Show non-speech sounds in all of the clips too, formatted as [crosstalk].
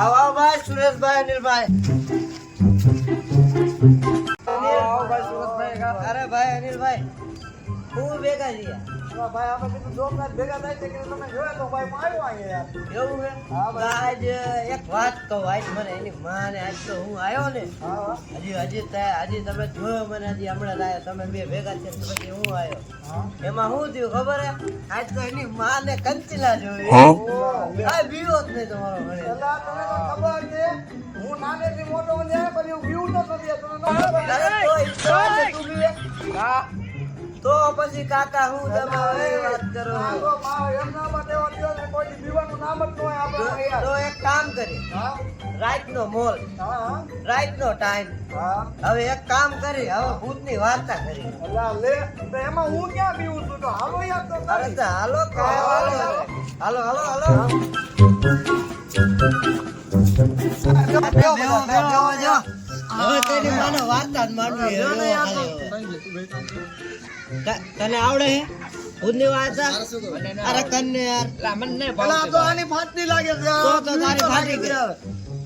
આવો ભાઈ સુરેશભાઈ અનિલભાઈ. આવો ભાઈ સુરતભાઈ કા અરે ભાઈ અનિલભાઈ ખૂબ ભેગા છીએ. ભાઈ આપણે કીધું જોરદાર ભેગા થાય છે કે તમે જોયા તો ભાઈ આવ્યો અહીંયા એવું છે? આજ એક વાત કહું આજ મને એની માને આજ તો હું આવ્યો ને હા હા. હજી હજી તે- હજી તમે જોયો મને હજી હમણાં જ તમે બે ભેગા છે પછી હું આવ્યો? એમાં શું થયું ખબર હે? આજ તો એની માને કંચલા જોઈ. આ બીવો જ નહીં તમારો ઘરે પેલા તો ખબર છે હું નાનેથી મોટો પછી હું બીવું તો નથી તો તું પછી કાકા હું તમે હવે વાત કરો? એમના માટે એવો દિવસ ને કોઈથી બીવાનું નામ જ ન હોય આપણે તો એક કામ કરી રાત નો મોલ. રાત નો ટાઈમ હવે એક કામ કરી હવે ભૂતની વાર્તા કરી લે એમાં હું ક્યાં બીવું છું? તો હાલો યાર તો અરે હાલો હાલો. હાલો હાલો. હાલો બેહો, બેહો, બેહો. હવે તેની માનો વાર્તા. ત- આવડે હે? ભૂતની વાર્તા અરે કન્ને યાર. પેલા આ તો આની ફાટતી લાગે છે. તો તો તારી ફાટી ગઈ.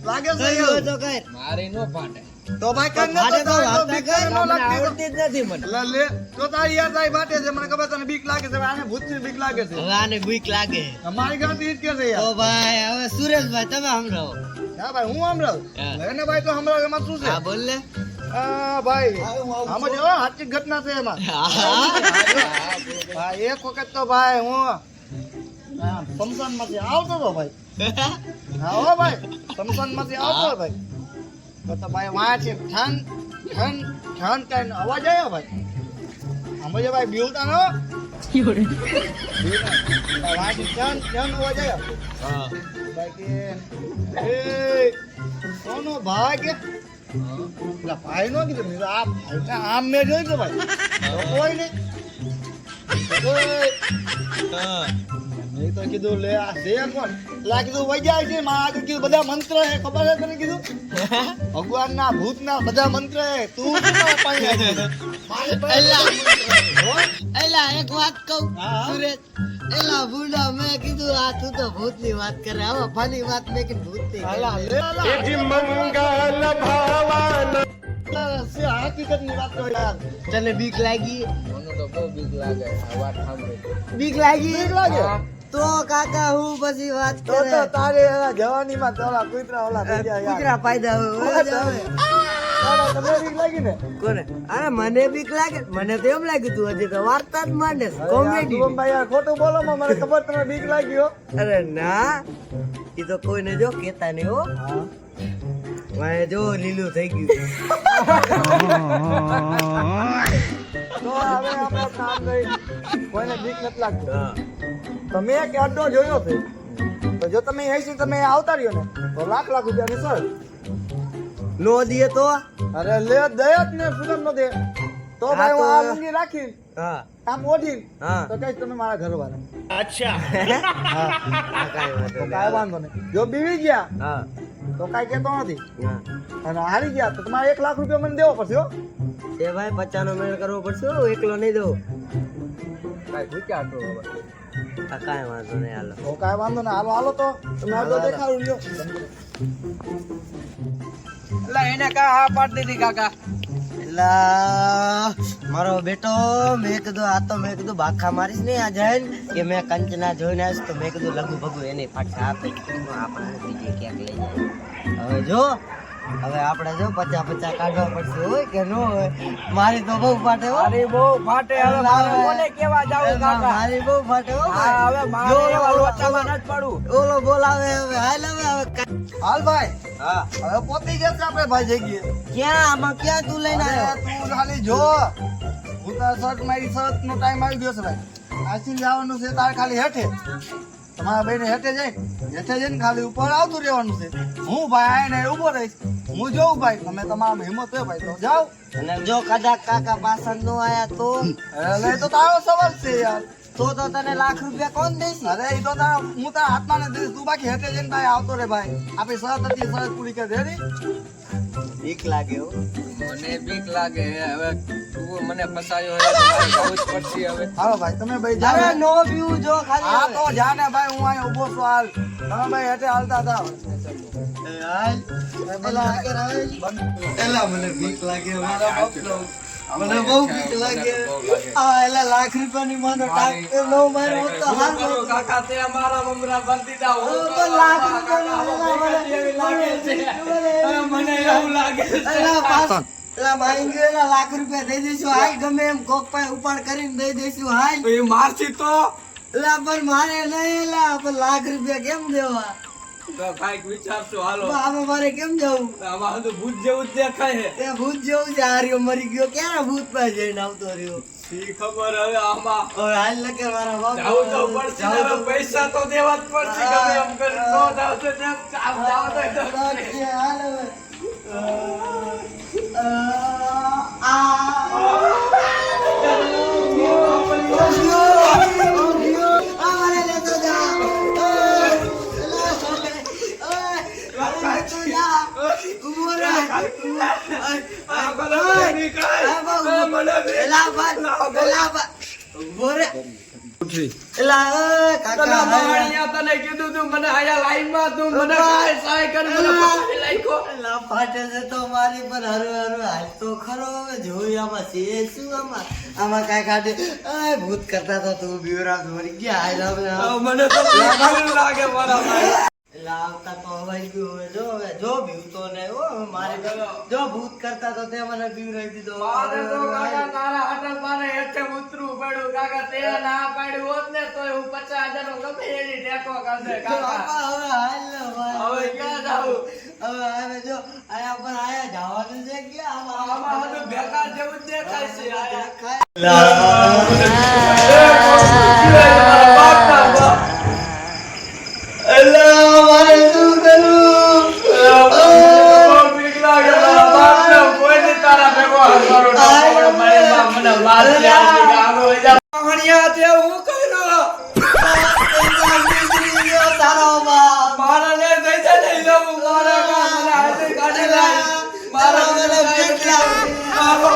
લાગે છે કઈ હોય નો ફાટે. તો ભાઈ ફાટે તો તો વાર્તા કર. ન લાગતી તો. આવડતી જ નથી મને. લે લે. તો તારી યાર તારી ફાટે છે. મને ખબર તને બીક લાગે છે. આને ભૂતની બીક લાગે છે. હવે આને બીક લાગે. મારી ગણતરી જ કે છે તો ભાઈ હવે સુરેશભાઈ તમે સમજાવો હા ભાઈ હું હમણાં હા. એને ભાઈ તો હમણાં એમાં શું છે. હા બોલ ને. આ ભાઈ આમાં જો સાચી ઘટના છે એમાં. હા એક વખત તો ભાઈ હું સમસાનમાંથી આવતો હતો ભાઈ. હા હો ભાઈ સમસાનમાંથી આવતો ભાઈ. તો તો ભાઈ વાંચ ઠન ઠન ઠન ઠન અવાજ આવ્યો ભાઈ. આમાં જે ભાઈ બીવતા નો વાંચ ઠન ઠન અવાજ આવ્યો. ભાઈ એ કોનો ભાઈ ભાઈ નો કીધું આમ મેં જોઈ કે ભાઈ કોઈ નહીં તો કોઈ મેં તો કીધું લે આ છે કોણ કીધું છે આગળ કીધું બધા મંત્ર હે ખબર છે તને કીધું ભગવાન ના ભૂત ના બધા મંત્ર હે તું પાણી એલા. એક વાત કહું. સુરેશ એલા ભૂંડા મેં કીધું આ તું તો ભૂતની વાત કરે. હવે ફની વાત મેં કીધું ભૂતની મંગલ તો. તને બીક લાગી? બીક લાગી બીક લાગે? તો કાકા હું પછી વાત તો કરે? તારે તો કૂતરા ઓલા થઈ ગયા યાર. કૂતરા પાયદા હોય અરે મને બીક લાગે. મને તો એમ લાગ્યું તું હજી તો વાર્તા જ માંડે કોમેડી ખોટું બોલો મને ખબર તમને બીક લાગી અરે ના. એ તો કોઈને જો કેતા નહીં હો. વાંહે જો લીલું થઈ ગયું તો હવે આપણે કામ કરી. કોઈને બીક નથી લાગતી. તમે એક અડ્ડો જોયો છે. તો જો તમે અહીંથી તમે આવતા રહ્યો ને તો લાખ લાખ રૂપિયાની સર. નો દીએ તો? અરે લે દે જ ને ફિલ્મ નો દે તો ભાઈ હું આ લુંગી રાખી હા. આમ ઓઢી હા. તો કઈ તમે મારા ઘર વાળા [laughs] હા કાઈ વાંધો તો નહીં. વાંધો નહીં. જો બીવી ગયા હા. તો કાંઈ કહેતો નથી. હા. અને હારી ગયા તો તમારે એક લાખ રૂપિયા મને દેવો પડશે હો. એ ભાઈ બચ્ચાનો મેળ કરવો પડશે હો, એકલો નહીં દઉં હા કાંઈ વાંધો નહીં હાલો. તો કાંઈ વાંધો નહીં. હાલો હાલો તો. તમે આગળ હાલો. દીધી કાકા. એલા મારો બેટો મેં કીધું આ તો મેં કીધું બાખા મારીશ નહીં આ જઈને કે મેં કંચના જોઈને આવીશ તો મેં કીધું લઘુ ભગુ એને પાછા આપે. આપણે બીજે ક્યાંક લઈ જાય. હવે જો હવે આપણે જો પચા પચા કાઢવા પડશે હોય કે ન હોય મારી તો બહુ ફાટે હો. મારી બહુ ફાટે હવે મારે કોને કેવા જાવું કાકા? મારી બહુ ફાટે હો હવે મારે ઓલો- બોલાવે હવે હાલ હવે હાલ ભાઈ. હા. હવે પોતી ગયા છે આપણે ભાઈ જગ્યાએ. ક્યાં? આમાં ક્યાં તું લઈને આવ્યો? તું ખાલી જો. હું તાર શર્ટ મારી શર્ટ નો ટાઈમ આવી ગયો છે ભાઈ. આસી જવાનું છે તાર ખાલી હેઠે. તમારા ભાઈને હેઠે જઈ હેઠે જઈને ખાલી ઉપર આવતું રહેવાનું છે. હું ભાઈ આઈને ઊભો રહીશ. હું જોઉં ભાઈ. તમે તમારા હિંમત હોય ભાઈ તો જાઓ. અને જો કદાચ કાકા પાછળ નો આયા તો? એટલે તો તારો સવાલ છે યાર. તો તો તને લાખ રૂપિયા કોણ દેશે? અરે એ તો હું તારા હાથમાં ને દઈશ તું બાકી હેઠે જઈને ભાઈ આવતો રે ભાઈ. આપણી શરત હતી સરસ શરત પૂરી કરી. દે. બીક લાગે મને બીક લાગે હવે તું મને ફસાયો હવે જવું જ પડશે હવે. હાલો ભાઈ તમે ભાઈ જાઓ. નો પીવું જો ખાલી હા તો જા ને ભાઈ હું અહીં ઊભો છું હાલ. તમે ભાઈ હેઠે હાલતા હતા. એલા મને બીક લાગે મારા બાપનો. મને બહુ બીક લાગે. આ એલા લાખ રૂપિયાની માનો ટાંક નો માર્યો તો હાર કાકા તે અમારા મમરા બંધ દીધા. હું તો તો લાખ રૂપિયાનો એલા મને- એવી લાગે મને એવું લાગે એલા પાસ- એલા માંગ્યો એલા લાખ રૂપિયા દઈ દઈશું. હાલ ગમે એમ કોક પાય ઉપાડ કરીને દઈ દઈશું. હાલ એ મારથી તો એલા પણ મારે નહીં એલા પણ લાખ રૂપિયા કેમ દેવા? તો કાંઈક વિચારશું હાલો. આમાં મારે કેમ જવું? આમાં તો ભૂત જેવું જ દેખાય છે. ભૂત જેવું છે હાર્યો મરી ગયો. ક્યારે ભૂત પાસે જઈને આવતો રહ્યો? શી ખબર હવે આમાં? હવે હાલ લગે મારા બાપ જાવું તો પડશે પૈસા તો દેવા જ પડશે ગમે એમ કરીને. નો જાવ તો જાવ જાવ તો હાલ હવે. અ, અ, આ કાકા, તને હાલ. તને કીધું તું મને આયા લાઈનમાં તું મને સહાય સહાય કરી મને પકડી લાયકો. એલા, તો મારી પર હરવે હરવે હાલ તો ખરો હવે આમાં છે શું આમાં આમાં કાંઈ કાઢે ભૂત કરતા તો તું બીવરા મરી ગયા હાલ હવે આ મને તો લાગે મારા ભાઈ. તો હવાઈ ગયું હવે જો હવે જો મારે જો ભૂત કરતા તો તે મને બીવરાવી દીધો. મારે તો કાકા તારા હટલ મારે હેઠે ઉતરું પડ્યું. કાકા તે ના પાડ્યું હોત ને તો હું પચાસ હજારનો ગમે એની ટેકો કરશે કાકા. હવે હાલ હવે ક્યાં જાવું? હવે હવે જો આયા પર આયા જવાનું છે કે આમાં બધું બેકાર જેવું દેખાય છે આયા. ભણ્યા તે હું કર્યું? મારા. મારા મને હાથે કાઢી લાય. મારા મને. મારો.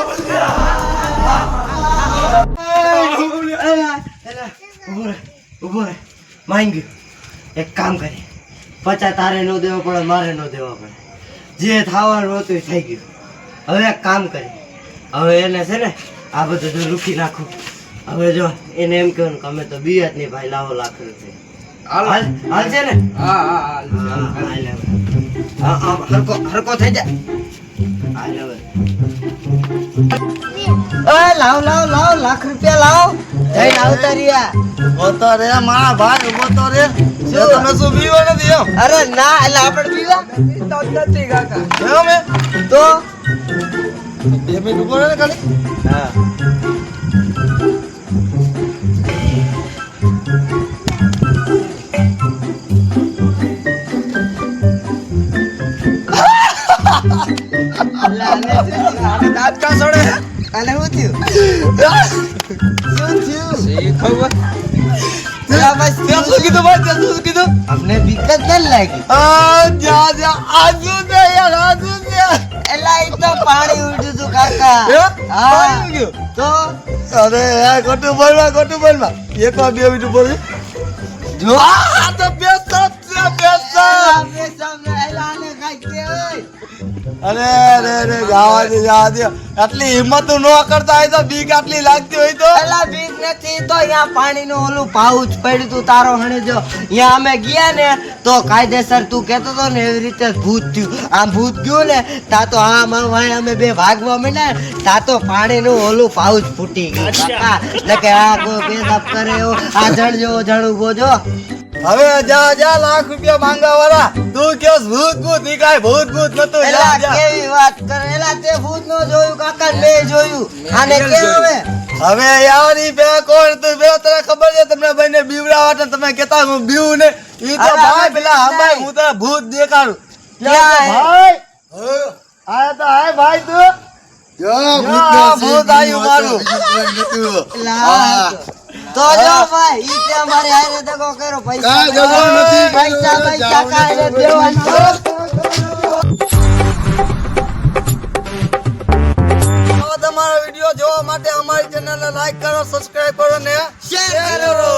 એક કામ કરી પચા તારે નો દેવો પડે મારે નો દેવો પડે જે થવાનું હતું એ થઈ ગયું હવે એક કામ કરી હવે એને છે ને આ બધું રૂકી નાખું હવે જો એને એમ કહેવાનું કે અમે તો બિયાત નહીં ભાઈ લાવો લાખ રૂપિયા હાલ. હાલ છે ને? હા હા હાલ. હા, હા, હા, હરકો હરકો થઈ જાય હાલ હવે. ઓય લાવ લાવ લાવ લાખ રૂપિયા લાવ. આવતા રહ્યા. ઊભો તો રે મારા ભાઈ ઊભો તો રે. તમે શું પીવો નથી એમ? અરે ના એટલે આપણે પીવા? તો નથી કાકા એમ એમ? તો? બે મિનિટ ઊભો રહે ખાલી. હા. થયું શું થયું શી ખબર પેલા બસ ત્યાં શું કીધું ભાઈ ત્યાં શું કીધું અમને બીક જ ન લાગી આ જા જા આજુ દે યાર આજુ દે એલા ઈ તો પાણી ઉડ્યું તું કાકા હે? હા પાણી ગયું તો અરે યાર ખોટું બોલવા ખોટું બોલવા એક વાર બે મિનિટ જો કે આટલી હિંમત ન કરતા હોય તો બીક આટલી લાગતી હોય તો? એલા બીક નથી તો અહીંયા પાણીનું ઓલું પાઉચ પડ્યું તું. તારો હણે જો અહીંયા અમે ગયા ને તો કાયદેસર તું કહેતો તો ને એવી રીતે ભૂત થયું. આમ ભૂત ગયું ને તા તો આમ આમ આમ અમે બે ભાગવા માંડ્યા તા તો પાણીનું ઓલું પાઉચ ફૂટી ગયું. કાકા એટલે કે આ કોઈ પેશાબ કરે એવો. આ જણ જેવો જણ ઊભો જો હવે જા જા લાખ રૂપિયા માંગવા વાળા તું કયો ભૂત ભૂતની કાય ભૂત ભૂત નતું એલા કેવી વાત કરે? એલા તે ભૂત નો જોયું કાકા લે જોયું. આને કે હવે? હવે યાર ઈ બે કોણ? તું બે તને ખબર છે? તમને બંને બીવડાવા હતા તમે કેતા હું બીવું ને. ઈ તો ભાઈ પેલા હમાય હું તને ભૂત દેખાડું. ક્યાં હે? ભાઈ. આયા તો હાય ભાઈ તું. જો ભૂત ભૂત આવ્યું મારું. એલા, તો જો ભાઈ ઈ તે અમારે હારે દગો કર્યો. પૈસા નથી. પૈસા પૈસા જાવને કાંઈ દગો દેવાનું. તો તમારો વીડિયો જોવા માટે અમારી ચેનલને લાઈક કરો સબસ્ક્રાઇબ કરો ને શેર કરો.